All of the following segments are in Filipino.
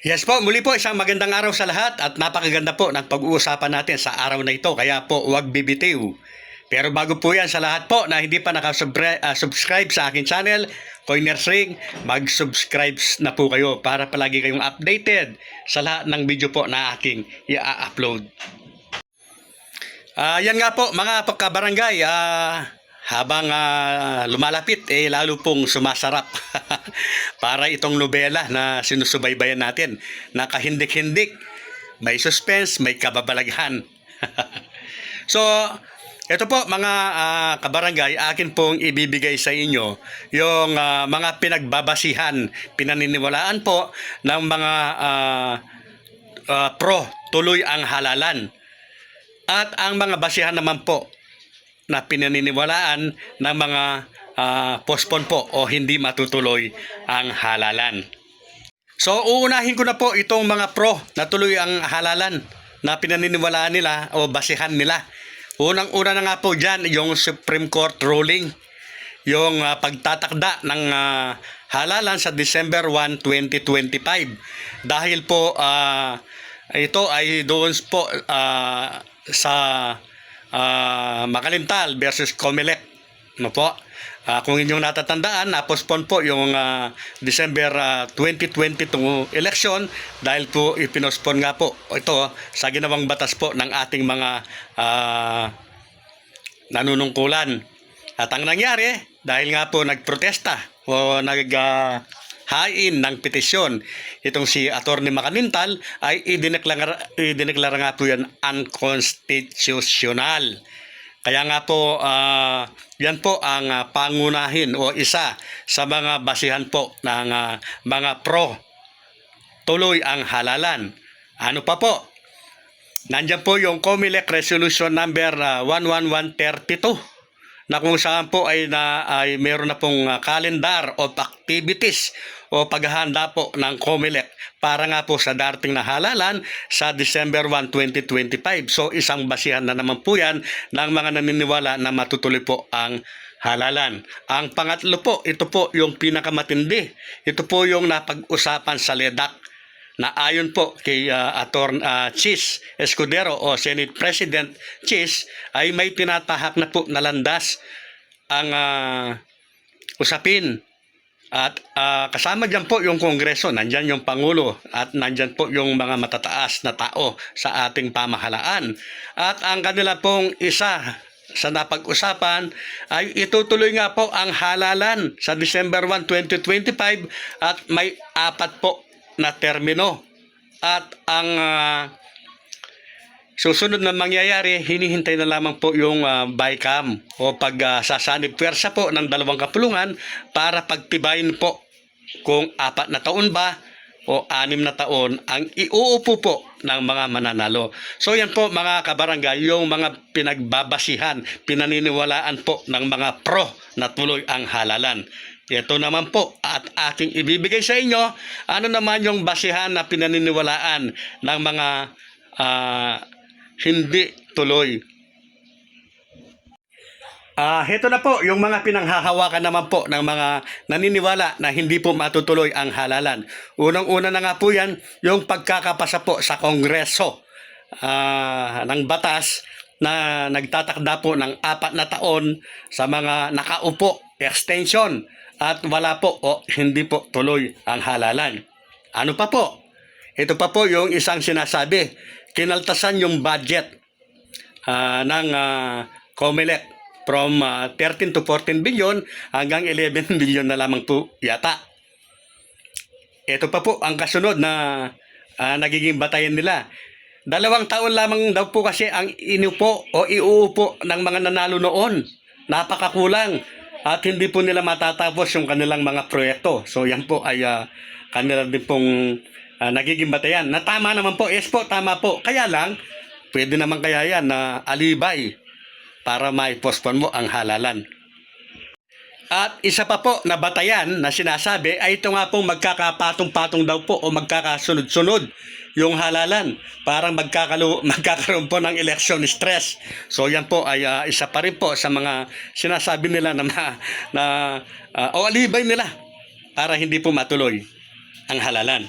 Yes po, muli po isang magandang araw sa lahat at napakaganda po ng pag-uusapan natin sa araw na ito. Kaya po, huwag bibitiw. Pero bago po yan sa lahat po na hindi pa nakasubscribe sa akin channel, Coiners Ring, mag-subscribe na po kayo para palagi kayong updated sa lahat ng video po na aking i-upload. Ah, yan nga po mga pagkabarangay, ah, habang ah, lumalapit eh lalo pong sumasarap para itong nobela na sinusubaybayan natin na kahindik-hindik, may suspense, may kababalaghan. so, ito po mga ah, kabarangay, akin pong ibibigay sa inyo yung ah, mga pinagbabasihan, pinaniniwalaan po ng mga ah, ah, pro tuloy ang halalan. At ang mga basihan naman po na pinaniniwalaan ng mga ah, postpone po o hindi matutuloy ang halalan. So uunahin ko na po itong mga pro na tuloy ang halalan na pinaniniwalaan nila o basihan nila. Unang-una na nga po dyan yung Supreme Court ruling. Yung ah, pagtatakda ng ah, halalan sa December 1, 2025. Dahil po ah, ito ay doon po ah, sa ah, Makalintal versus Comelec. No po? Ah, kung inyong natatandaan, na-postpone po yung ah, December ah, 2022 election dahil po ipinospone nga po ito sa ginawang batas po ng ating mga ah, nanunungkulan. At ang nangyari, dahil nga po nagprotesta o nag ah, hain ng petisyon itong si Attorney Makanintal ay idineklara, idineklara nga po yan unconstitutional. Kaya nga po, ah, yan po ang ah, pangunahin o isa sa mga basihan po ng ah, mga pro tuloy ang halalan. Ano pa po? Nandiyan po yung COMELEC Resolution number ah, 11132 na kung saan po ay na ay meron na pong ah, calendar of activities o paghahanda po ng COMELEC para nga po sa darating na halalan sa December 1, 2025. So isang basihan na naman po yan ng mga naniniwala na matutuloy po ang halalan. Ang pangatlo po, ito po yung pinakamatindi. Ito po yung napag-usapan sa LEDAC na ayon po kay uh, Ator uh, Chis Escudero o Senate President Chis ay may tinatahak na po na landas ang ah, usapin at ah, kasama dyan po yung Kongreso, nandyan yung Pangulo at nandyan po yung mga matataas na tao sa ating pamahalaan. At ang kanila pong isa sa napag-usapan ay itutuloy nga po ang halalan sa December 1, 2025 at may apat po na termino. At ang ah, susunod na mangyayari, hinihintay na lamang po yung uh, BICAM o pagsasanib pwersa po ng dalawang kapulungan para pagtibayin po kung apat na taon ba o anim na taon ang iuupo po ng mga mananalo. So yan po mga kabarangay, yung mga pinagbabasihan, pinaniniwalaan po ng mga pro na tuloy ang halalan. Ito naman po at aking ibibigay sa inyo, ano naman yung basihan na pinaniniwalaan ng mga ah, hindi tuloy. Ah, heto na po yung mga pinanghahawakan naman po ng mga naniniwala na hindi po matutuloy ang halalan. Unang-una na nga po yan, yung pagkakapasa po sa Kongreso ah, ng batas na nagtatakda po ng apat na taon sa mga nakaupo, extension, at wala po o hindi po tuloy ang halalan. Ano pa po? Ito pa po yung isang sinasabi, kinaltasan yung budget ah, ng ah, COMELEC from ah, 13 to 14 billion hanggang 11 billion na lamang po yata. Ito pa po ang kasunod na ah, nagiging batayan nila. Dalawang taon lamang daw po kasi ang inupo o iuupo ng mga nanalo noon. Napakakulang at hindi po nila matatapos yung kanilang mga proyekto. So yan po ay ah, kanila din pong ah, nagiging batayan. Na tama naman po, yes po, tama po. Kaya lang, pwede naman kaya yan na alibay para mai-postpone mo ang halalan. At isa pa po na batayan na sinasabi ay ito nga pong magkakapatong-patong daw po o magkakasunod-sunod yung halalan. Parang magkakalo, magkakaroon po ng election stress. So yan po ay ah, isa pa rin po sa mga sinasabi nila na, ma- na ah, o alibay nila para hindi po matuloy ang halalan.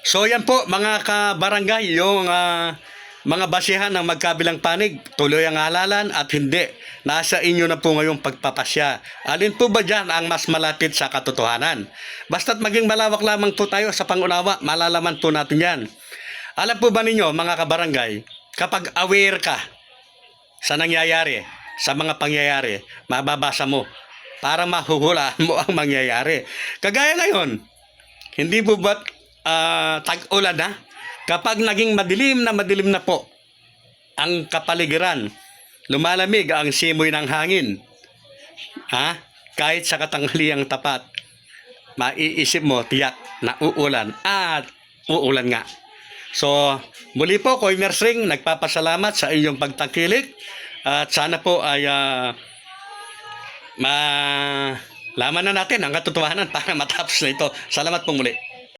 So yan po mga kabarangay, yung ah, mga basihan ng magkabilang panig, tuloy ang halalan at hindi. Nasa inyo na po ngayong pagpapasya. Alin po ba dyan ang mas malapit sa katotohanan? Basta't maging malawak lamang po tayo sa pangunawa, malalaman po natin yan. Alam po ba ninyo mga kabarangay, kapag aware ka sa nangyayari, sa mga pangyayari, mababasa mo para mahuhulaan mo ang mangyayari. Kagaya ngayon, hindi po ba't ah, tag-ulan na? Kapag naging madilim na madilim na po ang kapaligiran, lumalamig ang simoy ng hangin. Ha? Kahit sa katanghaliang tapat, maiisip mo tiyak na uulan at uulan nga. So, muli po, Coiners Ring, nagpapasalamat sa inyong pagtakilik at sana po ay ah, malaman na natin ang katotohanan para matapos na ito. Salamat po muli.